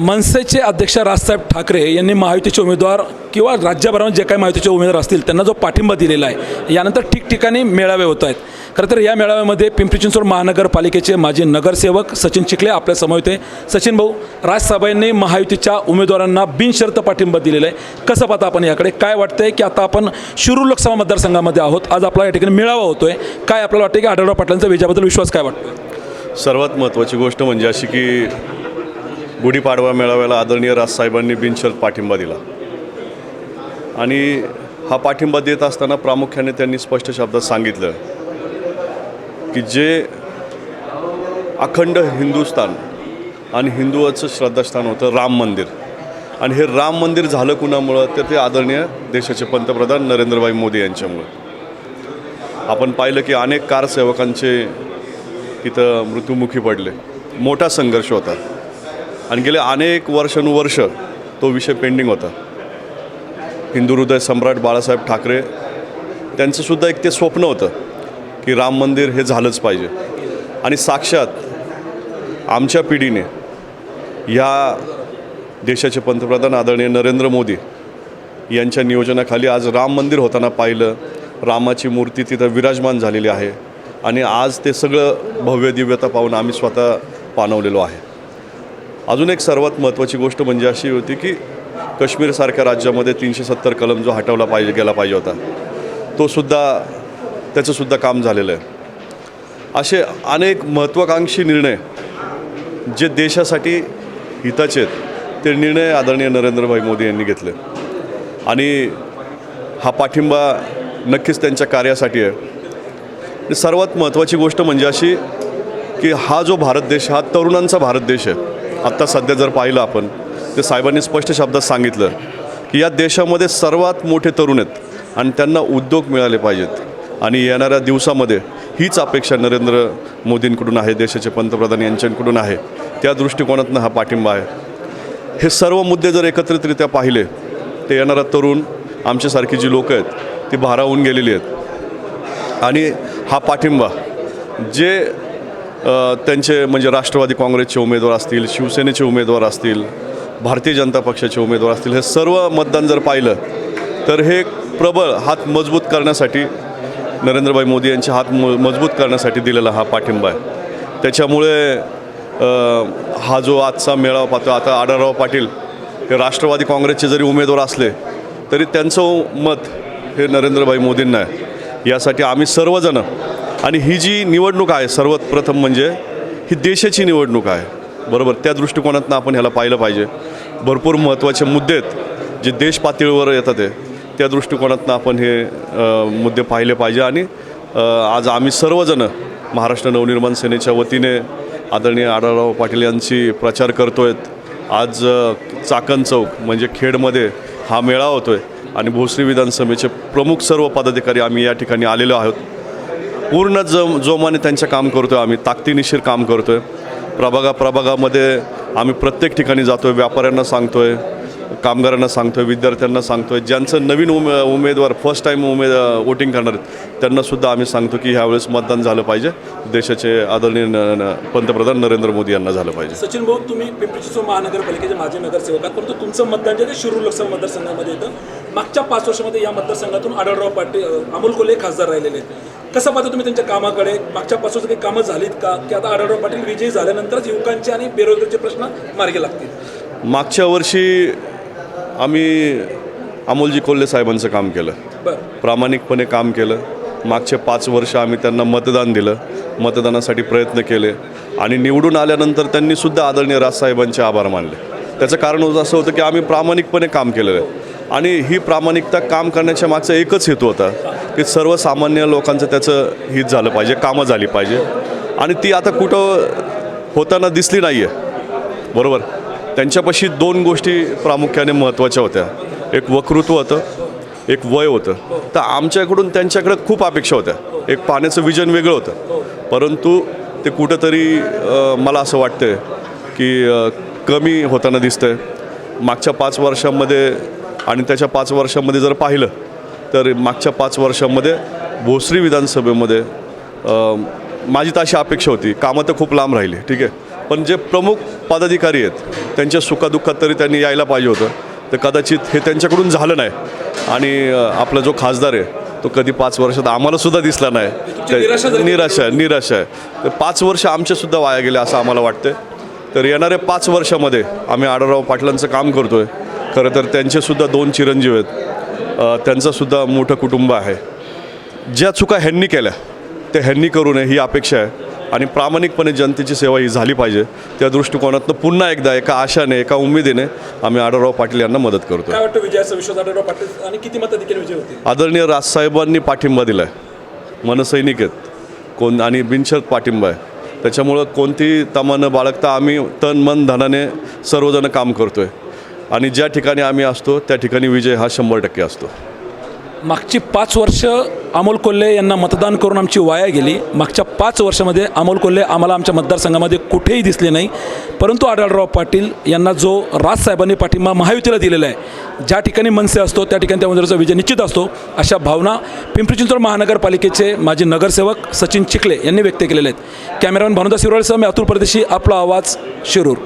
मनसेचे अध्यक्ष राजसाहेब ठाकरे यांनी महायुतीचे उमेदवार किंवा राज्यभरामध्ये जे काही महायुतीचे उमेदवार असतील त्यांना जो पाठिंबा दिलेला आहे यानंतर ठिकठिकाणी मेळावे होत आहेत. खरं तर या मेळाव्यामध्ये पिंपरी चिंचवड महानगरपालिकेचे माजी नगरसेवक सचिन चिखले आपल्यासमोर होते. सचिन भाऊ राजसाहेबांनी महायुतीच्या उमेदवारांना बिनशर्त पाठिंबा दिलेला आहे. कसं पाहता आपण याकडे? काय वाटतंय की आता आपण शिरूर लोकसभा मतदारसंघामध्ये आहोत? आज आपला या ठिकाणी मेळावा होतोय. काय आपल्याला वाटतं की आढळराव पाटलांचा विजयाबद्दल विश्वास काय वाटतो सर्वात महत्त्वाची गोष्ट म्हणजे अशी की गुढीपाडवा मेळाव्याला आदरणीय राजसाहेबांनी बिनशर्त पाठिंबा दिला. आणि हा पाठिंबा देत असताना प्रामुख्याने त्यांनी स्पष्ट शब्दात सांगितलं की जे अखंड हिंदुस्थान आणि हिंदूचं श्रद्धास्थान होतं राम मंदिर. आणि हे राम मंदिर झालं कुणामुळं? तर ते आदरणीय देशाचे पंतप्रधान नरेंद्रभाई मोदी यांच्यामुळं. आपण पाहिलं की अनेक कारसेवकांचे तिथं मृत्युमुखी पडले. मोठा संघर्ष होता. आणि गेले अनेक वर्षानुवर्ष तो विषय पेंडिंग होता. हिंदू हृदय सम्राट बाळासाहेब ठाकरे त्यांचंसुद्धा एक ते स्वप्न होतं की राम मंदिर हे झालंच पाहिजे. आणि साक्षात आमच्या पिढीने ह्या देशाचे पंतप्रधान आदरणीय नरेंद्र मोदी यांच्या नियोजनाखाली आज राम मंदिर होताना पाहिलं. रामाची मूर्ती तिथं विराजमान झालेली आहे. आणि आज ते सगळं भव्य दिव्यता पाहून आम्ही स्वतः पाणवलेलो आहे. अजून एक सर्वात महत्त्वाची गोष्ट म्हणजे अशी होती की काश्मीरसारख्या राज्यामध्ये तीनशे सत्तर कलम जो हटवला पाहिजे गेला पाहिजे होता तो सुद्धा त्याचंसुद्धा काम झालेलं आहे. असे अनेक महत्त्वाकांक्षी निर्णय जे देशासाठी हिताचे आहेत ते निर्णय आदरणीय नरेंद्रभाई मोदी यांनी घेतले. आणि हा पाठिंबा नक्कीच त्यांच्या कार्यासाठी आहे. सर्वात महत्त्वाची गोष्ट म्हणजे अशी की हा जो भारत देश हा तरुणांचा भारत देश आहे. आत्ता सध्या जर पाहिलं आपण ते साहेबांनी स्पष्ट शब्दात सांगितलं की या देशामध्ये सर्वात मोठे तरुण आहेत आणि त्यांना उद्योग मिळाले पाहिजेत. आणि येणाऱ्या दिवसामध्ये हीच अपेक्षा नरेंद्र मोदींकडून आहे देशाचे पंतप्रधान यांच्याकडून आहे. त्या दृष्टिकोनातनं हा पाठिंबा आहे. हे सर्व मुद्दे जर एकत्रितरित्या पाहिले ते येणारा तरुण आमच्यासारखी जी लोकं आहेत ती भारावून गेलेली आहेत. आणि हा पाठिंबा जे त्यांचे म्हणजे राष्ट्रवादी काँग्रेसचे उमेदवार असतील शिवसेनेचे उमेदवार असतील भारतीय जनता पक्षाचे उमेदवार असतील हे सर्व मतदान जर पाहिलं तर हे प्रबळ हात मजबूत करण्यासाठी नरेंद्रभाई मोदी यांचे हात म मजबूत करण्यासाठी दिलेला हा पाठिंबा आहे. त्याच्यामुळे हा जो आजचा मेळावा पाहतो आता आढळराव पाटील हे राष्ट्रवादी काँग्रेसचे जरी उमेदवार असले तरी त्यांचं मत हे नरेंद्रभाई मोदींना आहे. यासाठी आम्ही सर्वजणं आणि ही जी निवडणूक आहे सर्वात प्रथम म्हणजे ही देशाची निवडणूक आहे. बरोबर त्या दृष्टिकोनातनं आपण ह्याला पाहिलं पाहिजे. भरपूर महत्त्वाचे मुद्दे आहेत जे देश पातळीवर येतात आहे त्या दृष्टिकोनातनं आपण हे मुद्दे पाहिले पाहिजे आणि आज आम्ही सर्वजणं महाराष्ट्र नवनिर्माण सेनेच्या वतीने आदरणीय आढळराव पाटील यांची प्रचार करतो आहेत आज चाकण चौक म्हणजे खेडमध्ये हा मेळावा होतो आहे आणि भोसरी विधानसभेचे प्रमुख सर्व पदाधिकारी आम्ही या ठिकाणी आलेलो आहोत. पूर्ण जम जोमाने त्यांचं काम करतो आहे आम्ही ताकदीनिशीर काम करतो आहे प्रभागा प्रभागामध्ये आम्ही प्रत्येक ठिकाणी जातो आहे व्यापाऱ्यांना सांगतो आहे कामगारांना सांगतो आहे विद्यार्थ्यांना सांगतो आहे ज्यांचं नवीन उमे उमेदवार फर्स्ट टाईम उमेद वोटिंग करणार आहेत त्यांनासुद्धा आम्ही सांगतो की ह्यावेळेस मतदान झालं पाहिजे. देशाचे आदरणीय न- पंतप्रधान नरेंद्र मोदी यांना झालं पाहिजे. सचिन भाऊ तुम्ही पिंपरी चिंचवड महानगरपालिकेचे माजी नगरसेवक आहात परंतु तुमचं मतदान जे ते शिरूर लोकसभा मतदारसंघामध्ये येतं. मागच्या पाच वर्षामध्ये या मतदारसंघातून आढळराव पाटील अमोल कोले खासदार राहिलेले आहेत. कसं पाहता तुम्ही त्यांच्या कामाकडे? मागच्या वर्षात काही कामं झालीत का? की आता आढळराव पाटील विजयी झाल्यानंतरच युवकांचे आणि बेरोजगारीचे प्रश्न मार्गी लागतील. मागच्या वर्षी आम्ही अमोलजी कोल्हे साहेबांचं काम केलं. प्रामाणिकपणे काम केलं. मागचे पाच वर्ष आम्ही त्यांना मतदान दिलं. मतदानासाठी प्रयत्न केले. आणि निवडून आल्यानंतर त्यांनी सुद्धा आदरणीय राजसाहेबांचे आभार मानले. त्याचं कारण होतं असं होतं की आम्ही प्रामाणिकपणे काम केलेलं आहे. आणि ही प्रामाणिकता काम करण्याच्या मागचा एकच हेतू होता. की सर्वसामान्य लोकांचं त्याचं हित झालं पाहिजे कामं झाली पाहिजे. आणि ती आता कुठं होताना दिसली नाही आहे बरोबर? त्यांच्यापाशी दोन गोष्टी प्रामुख्याने महत्त्वाच्या होत्या. एक वक्तृत्व होतं एक वय होतं. तर आमच्याकडून त्यांच्याकडे खूप अपेक्षा होत्या. एक पाण्याचं विजन वेगळं होतं. परंतु ते कुठंतरी मला असं वाटतं की कमी होताना दिसतं आहे मागच्या पाच वर्षांमध्ये आणि त्याच्या पाच वर्षांमध्ये जर पाहिलं तर मागच्या पाच वर्षांमध्ये भोसरी विधानसभेमध्ये माझी तर अशी अपेक्षा होती कामं तर खूप लांब राहिली ठीक आहे. पण जे प्रमुख पदाधिकारी आहेत त्यांच्या सुखादुःखात तरी त्यांनी यायला पाहिजे होतं. तर कदाचित हे त्यांच्याकडून झालं नाही. आणि आपला जो खासदार आहे तो कधी पाच वर्षात आम्हाला सुद्धा दिसला नाही. निराशा आहे निराशा आहे. तर पाच वर्ष आमचेसुद्धा वाया गेले असं आम्हाला वाटतं तर येणाऱ्या पाच वर्षामध्ये आम्ही आढळराव पाटलांचं काम करतो आहे खरं तर त्यांचेसुद्धा दोन चिरंजीव आहेत. त्यांचंसुद्धा मोठं कुटुंब आहे. ज्या चुका ह्यांनी केल्या त्या ह्यांनी करू नये ही अपेक्षा आहे. आणि प्रामाणिकपणे जनतेची सेवा ही झाली पाहिजे. त्या दृष्टिकोनातनं पुन्हा एकदा एका आशाने एका उमेदीने आम्ही आढळराव पाटील यांना मदत करतो आदरणीय राजसाहेबांनी पाठिंबा दिला आहे मनसैनिक आहेत. कोण आणि बिनशर्त पाठिंबा आहे. त्याच्यामुळं कोणतीही तमा न बाळगता आम्ही तन मन धनाने सर्वजण काम करतो आहे आणि ज्या ठिकाणी आम्ही असतो त्या ठिकाणी विजय हा शंभर टक्के असतो. मागची पाच वर्ष अमोल कोल्हे यांना मतदान करून आमची वाया गेली. मागच्या पाच वर्षामध्ये अमोल कोल्हे आम्हाला आमच्या मतदारसंघामध्ये कुठेही दिसले नाही. परंतु आढळराव पाटील यांना जो राजसाहेबांनी पाठिंबा महायुतीला दिलेला आहे ज्या ठिकाणी मनसे असतो त्या ठिकाणी त्या उमेदवाराचा विजय निश्चित असतो अशा भावना पिंपरी चिंचवड महानगरपालिकेचे माजी नगरसेवक सचिन चिखले यांनी व्यक्त केलेले आहेत. कॅमेरामॅन भानुदास शिरोळसह मी अतुल परदेशी आपला आवाज शिरूर.